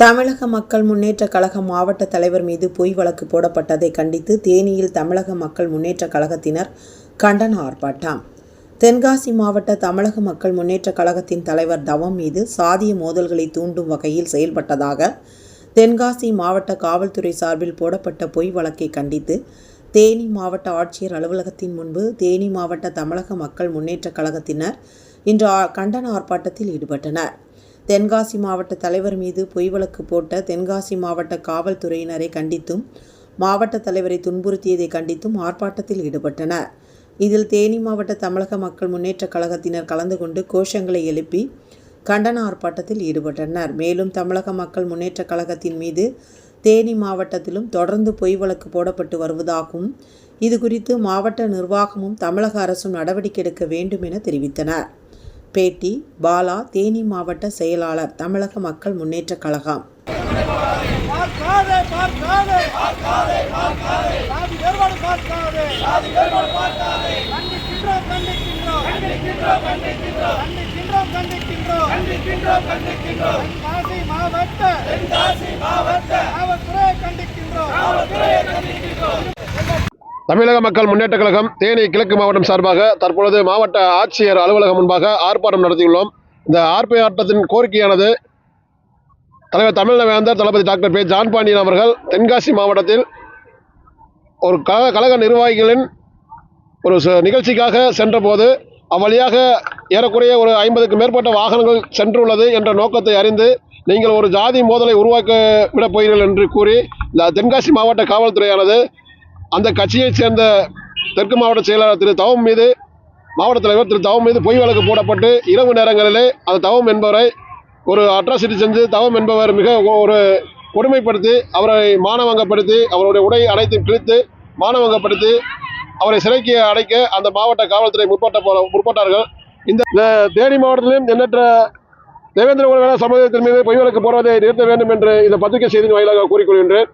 தமிழக மக்கள் முன்னேற்ற கழக மாவட்ட தலைவர் மீது பொய் வழக்கு போடப்பட்டதை கண்டித்து தேனியில் தமிழக மக்கள் முன்னேற்ற கழகத்தினர் கண்டன ஆர்ப்பாட்டம். தென்காசி மாவட்ட தமிழக மக்கள் முன்னேற்ற கழகத்தின் தலைவர் தவம் மீது சாதிய மோதல்களை தூண்டும் வகையில் செயல்பட்டதாக தென்காசி மாவட்ட காவல்துறை சார்பில் போடப்பட்ட பொய் வழக்கை கண்டித்து தேனி மாவட்ட ஆட்சியர் அலுவலகத்தின் முன்பு தேனி மாவட்ட தமிழக மக்கள் முன்னேற்ற கழகத்தினர் இன்று கண்டன ஆர்ப்பாட்டத்தில் ஈடுபட்டனர். தென்காசி மாவட்ட தலைவர் மீது பொய் வழக்கு போட்ட தென்காசி மாவட்ட காவல்துறையினரை கண்டித்தும் மாவட்ட தலைவரை துன்புறுத்தியதை கண்டித்தும் ஆர்ப்பாட்டத்தில் ஈடுபட்டனர். இதில் தேனி மாவட்ட தமிழக மக்கள் முன்னேற்ற கழகத்தினர் கலந்து கொண்டு கோஷங்களை எழுப்பி கண்டன ஆர்ப்பாட்டத்தில் ஈடுபட்டனர். மேலும் தமிழக மக்கள் முன்னேற்ற கழகத்தின் மீது தேனி மாவட்டத்திலும் தொடர்ந்து பொய் வழக்கு போடப்பட்டு வருவதாகவும் இது குறித்து மாவட்ட நிர்வாகமும் தமிழக அரசும் நடவடிக்கை எடுக்க வேண்டும் என தெரிவித்தனர். பேட்டி பாலா தேனி மாவட்ட செயலாளர் தமிழக மக்கள் முன்னேற்ற கழகம். மாவட்ட தமிழக மக்கள் முன்னேற்ற கழகம் தேனி கிழக்கு மாவட்டம் சார்பாக தற்பொழுது மாவட்ட ஆட்சியர் அலுவலகம் முன்பாக ஆர்ப்பாட்டம் நடத்தியுள்ளோம். இந்த ஆர்ப்பாட்டத்தின் கோரிக்கையானது தலைவர் தமிழவேந்தர் தளபதி டாக்டர் பே. ஜான் பாண்டியன் அவர்கள் தென்காசி மாவட்டத்தில் ஒரு கழக கழக நிர்வாகிகளின் ஒரு ச- நிகழ்ச்சிக்காக சென்றபோது அவ்வழியாக ஏறக்குறைய ஒரு ஐம்பதுக்கு மேற்பட்ட வாகனங்கள் சென்றுள்ளது என்ற நோக்கத்தை அறிந்து நீங்கள் ஒரு ஜாதி மோதலை உருவாக்க விடப் போகிறீர்கள் என்று கூறி இந்த தென்காசி மாவட்ட காவல்துறையானது அந்த கட்சியைச் சேர்ந்த தெற்கு மாவட்ட செயலாளர் திரு தவம் மீது மாவட்ட தலைவர் திரு தவம் மீது பொய் வழக்கு போடப்பட்டு இரவு நேரங்களிலே அந்த தவம் என்பவரை ஒரு அட்ராசிட்டி செஞ்சு தவம் என்பவர் மிக ஒரு கொடுமைப்படுத்தி அவரை மானவங்கப்படுத்தி அவருடைய உடை அனைத்து கிழித்து மானவங்கப்படுத்தி அவரை சிறைக்கு அடைக்க அந்த மாவட்ட காவல்துறை முற்பட்ட போல முற்பட்டார்கள். இந்த தேனி மாவட்டத்திலும் எண்ணற்ற தேவேந்திர குல சமுதாயத்தின் மீது பொய் வழக்கு போடுவதை நிறுத்த வேண்டும் என்று இந்த பத்திரிகை செய்தியின் வாயிலாக கூறிக்கொள்கின்றேன்.